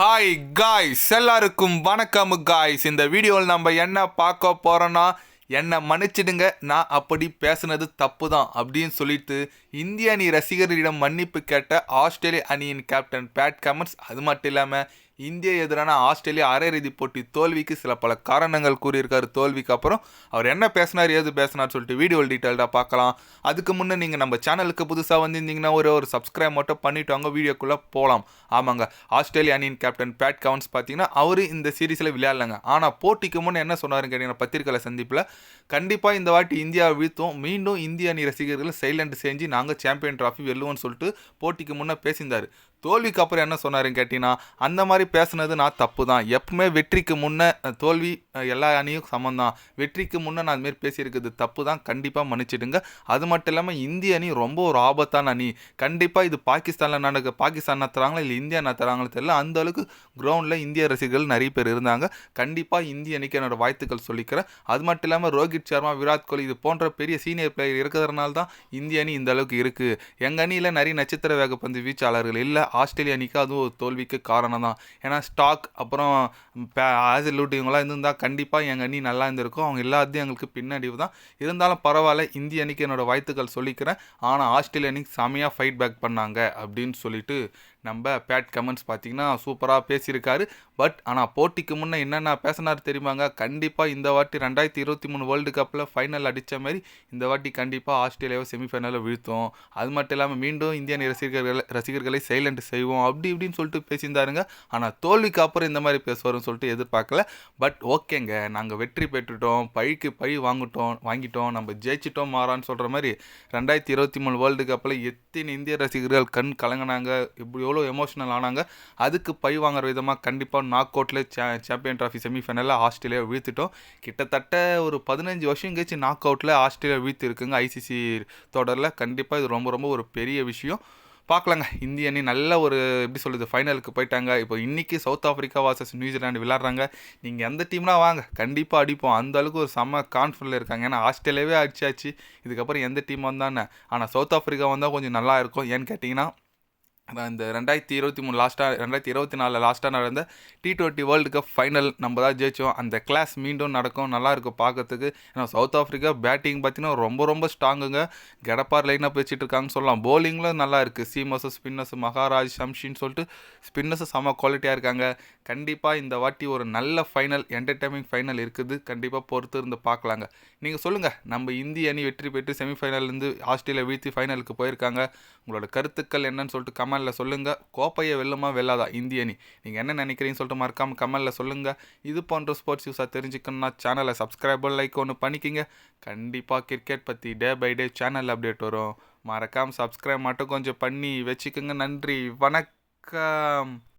Hi guys எல்லாருக்கும் வணக்கம் guys இந்த வீடியோவில் நம்ம என்ன பார்க்க போகிறோன்னா என்னை மன்னிச்சிடுங்க. நான் அப்படி பேசுனது தப்பு தான் அப்படின்னு சொல்லிட்டு இந்திய அணி ரசிகர்களிடம் மன்னிப்பு கேட்ட ஆஸ்திரேலிய அணியின் கேப்டன் பேட் கமன்ஸ் அது மட்டும் இல்லாமல் இந்திய எதிரான ஆஸ்திரேலியா அரையிறுதி போட்டி தோல்விக்கு சில பல காரணங்கள் கூறியிருக்காரு. தோல்விக்கு அப்புறம் அவர் என்ன பேசினார் ஏது பேசினார் சொல்லிட்டு வீடியோ டீட்டெயில்டாக பார்க்கலாம். அதுக்கு முன்னே நீங்கள் நம்ம சேனலுக்கு புதுசாக வந்திருந்தீங்கன்னா ஒரு ஒரு சப்ஸ்கிரைப் மட்டும் பண்ணிவிட்டு வாங்க வீடியோக்குள்ளே போகலாம் ஆமாங்க ஆஸ்திரேலிய அணியின் கேப்டன் பேட் கவுன்ஸ் பார்த்தீங்கன்னா அவர் இந்த சீரீஸில் விளையாடலங்க. ஆனால் போட்டிக்கு முன்னே என்ன சொன்னாருன்னு கேட்டிங்கன்னா பத்திரிக்கையில் சந்திப்பில் கண்டிப்பாக இந்த வாட்டி இந்தியாவை வீழ்த்தும். மீண்டும் இந்திய அணி ரசிகர்கள் சைலண்ட் செஞ்சு நாங்கள் சாம்பியன் ட்ராஃபி வெல்லுவோம்னு சொல்லிட்டு போட்டிக்கு முன்னே பேசியிருந்தார். தோல்விக்கு அப்புறம் என்ன சொன்னாருன்னு கேட்டிங்கன்னா அந்த மாதிரி பேசுனது நான் தப்பு தான் எப்பவுமே வெற்றிக்கு முன்னே தோல்வி எல்லா அணியும் சமம் தான் வெற்றிக்கு முன்னே நான் அதுமாரி பேசியிருக்கிறது தப்பு தான் கண்டிப்பாக மன்னிச்சிடுங்க. அது மட்டும் இல்லாமல் இந்திய அணி ரொம்ப ஒரு ஆபத்தான அணி. கண்டிப்பாக இது பாகிஸ்தானில் நடக்க பாகிஸ்தான் நடத்துகிறாங்களா இல்லை இந்தியா நடத்துகிறாங்களோ தெரியல. அந்த அளவுக்கு கிரவுண்டில் இந்திய ரசிகர்கள் நிறைய பேர் இருந்தாங்க. கண்டிப்பாக இந்திய அணிக்கு என்னோடய வாழ்த்துக்கள் சொல்லிக்கிறேன். அது மட்டும் இல்லாமல் ரோஹித் சர்மா விராட் கோலி இது போன்ற பெரிய சீனியர் பிளேயர் இருக்கிறதுனால தான் இந்திய அணி இந்த அளவுக்கு இருக்குது எங்கள் அணியில் நிறைய நட்சத்திர வேகப்பந்து வீச்சாளர்கள் இல்லை ஆஸ்திரேலிய அணிக்கு அதுவும் ஒரு தோல்விக்கு காரணம் தான் ஏன்னா ஸ்டாக் அப்புறம் ஆசிலூட் இவங்களாம் இருந்திருந்தால் கண்டிப்பாக எங்கள் அணி நல்லா இருந்திருக்கும். அவங்க எல்லாத்தையும் எங்களுக்கு பின்னடைவு தான். இருந்தாலும் பரவாயில்ல இந்திய அணிக்கு என்னோடய வாழ்த்துக்கள் சொல்லிக்கிறேன். ஆனால் ஆஸ்திரேலிய அணிக்கு செமையாக ஃபைட் பேக் பண்ணாங்க அப்படின்னு சொல்லிட்டு நம்ம பேட் கமெண்ட்ஸ் பார்த்தீங்கன்னா சூப்பராக பேசியிருக்காரு. பட் ஆனால் போட்டிக்கு முன்னே என்னென்ன பேசினார் தெரியுமாங்க? கண்டிப்பாக இந்த வாட்டி ரெண்டாயிரத்தி இருபத்தி மூணு வேர்ல்டு கப்பில் ஃபைனல் அடித்த மாதிரி இந்த வாட்டி கண்டிப்பாக ஆஸ்திரேலியாவை செமிஃபைனலில் வீழ்த்தும் அது மட்டும் இல்லாமல் மீண்டும் இந்தியன் ரசிகர்கள் ரசிகர்களை சைலண்ட் செய்வோம். அப்படி இப்படின்னு சொல்லிட்டு பேசியிருந்தாருங்க. ஆனால் தோல்விக்கு அப்புறம் இந்த மாதிரி பேசுவார்னு சொல்லிட்டு எதிர்பார்க்கல. பட் ஓகேங்க நாங்கள் வெற்றி பெற்றுட்டோம். பழிக்கு பழி வாங்கிட்டோம் வாங்கிட்டோம். நம்ம ஜெயிச்சிட்டோம் மாறான்னு சொல்கிற மாதிரி ரெண்டாயிரத்தி இருபத்தி மூணு வேர்ல்டு கப்பில் எத்தனை இந்திய ரசிகர்கள் கண் கலங்கினாங்க? எப்படியோ எவ்வளோ எமோஷனல் ஆனாங்க. அதுக்கு பழி வாங்குற விதமாக கண்டிப்பாக நாக் அவுட்டில் சே சாம்பியன் ட்ராஃபி செமிஃபைனலில் ஆஸ்திரேலியா வீழ்த்திட்டோம். கிட்டத்தட்ட ஒரு பதினஞ்சு வருஷம் கழிச்சு நாக் அவுட்டில் ஆஸ்திரேலியா வீழ்த்திருக்குங்க ஐசிசி தொடரில். கண்டிப்பாக இது ரொம்ப ரொம்ப ஒரு பெரிய விஷயம். பார்க்கலாங்க இந்திய அணி நல்ல ஒரு எப்படி சொல்லுது ஃபைனலுக்கு போயிட்டாங்க. இப்போ இன்றைக்கி South Africa versus New Zealand விளாட்றாங்க நீங்கள் எந்த டீம்னா வாங்க. கண்டிப்பாக அடிப்போம். அந்த அளவுக்கு ஒரு செம்ம கான்ஃபிடன்ட் இருக்காங்க. ஏன்னா ஆஸ்திரேலியாவே அடிச்சாச்சு. இதுக்கப்புறம் எந்த டீம் வந்தானே? ஆனால் சவுத் ஆஃப்ரிக்கா வந்தால் கொஞ்சம் நல்லா இருக்கும். ஏன்னு கேட்டிங்கன்னா இந்த ரெண்டாயிரத்தி இருபத்தி மூணு லாஸ்ட்டாக ரெண்டாயிரத்தி இருபத்தி நாலில் லாஸ்ட்டாக நடந்த T twenty world cup final நம்ம தான் ஜெயிச்சோம். அந்த கிளாஸ் மீண்டும் நடக்கும். நல்லா இருக்கும் பார்க்கறதுக்கு. ஏன்னா சவுத் ஆஃப்ரிக்கா பேட்டிங் பார்த்தீங்கன்னா ரொம்ப ரொம்ப ஸ்ட்ராங்குங்க கெடப்பார் லைனாக வச்சுட்டு இருக்காங்கன்னு சொல்லலாம். போலிங்கில் நல்லா இருக்குது சீமஸ் ஸ்பின்னர்ஸ் மகாராஜ் ஷம்ஷின்னு சொல்லிட்டு ஸ்பின்னர்ஸ் செம்ம குவாலிட்டியாக இருக்காங்க. கண்டிப்பாக இந்த வாட்டி ஒரு நல்ல ஃபைனல் என்டர்டைனிங் ஃபைனல் இருக்குது. கண்டிப்பாக பொறுத்து இருந்து பார்க்கலாங்க. நீங்கள் சொல்லுங்கள் நம்ம இந்திய அணி வெற்றி பெற்று செமிஃபைனல்லேருந்து ஆஸ்திரேலியா வீழ்த்தி ஃபைனலுக்கு போயிருக்காங்க. உங்களோட கருத்துக்கள் என்னன்னு சொல்லிட்டு கமெண்டில் சொல்லுங்கள் கோப்பையை வெல்லுமா வெல்லாதா? இந்திய அணி நீங்கள் என்ன நினைக்கிறீங்கன்னு சொல்லிட்டு மறக்காமல் கமெண்டில் சொல்லுங்கள் இது போன்ற ஸ்போர்ட்ஸ் யூஸாக தெரிஞ்சுக்கணும்னா சேனலை சப்ஸ்கிரைபர் லைக் ஒன்று பண்ணிக்கிங்க. கண்டிப்பாக கிரிக்கெட் பற்றி day by day channel update வரும். மறக்காமல் சப்ஸ்கிரைப் மட்டும் கொஞ்சம் பண்ணி வச்சுக்கோங்க. நன்றி. வணக்கம்.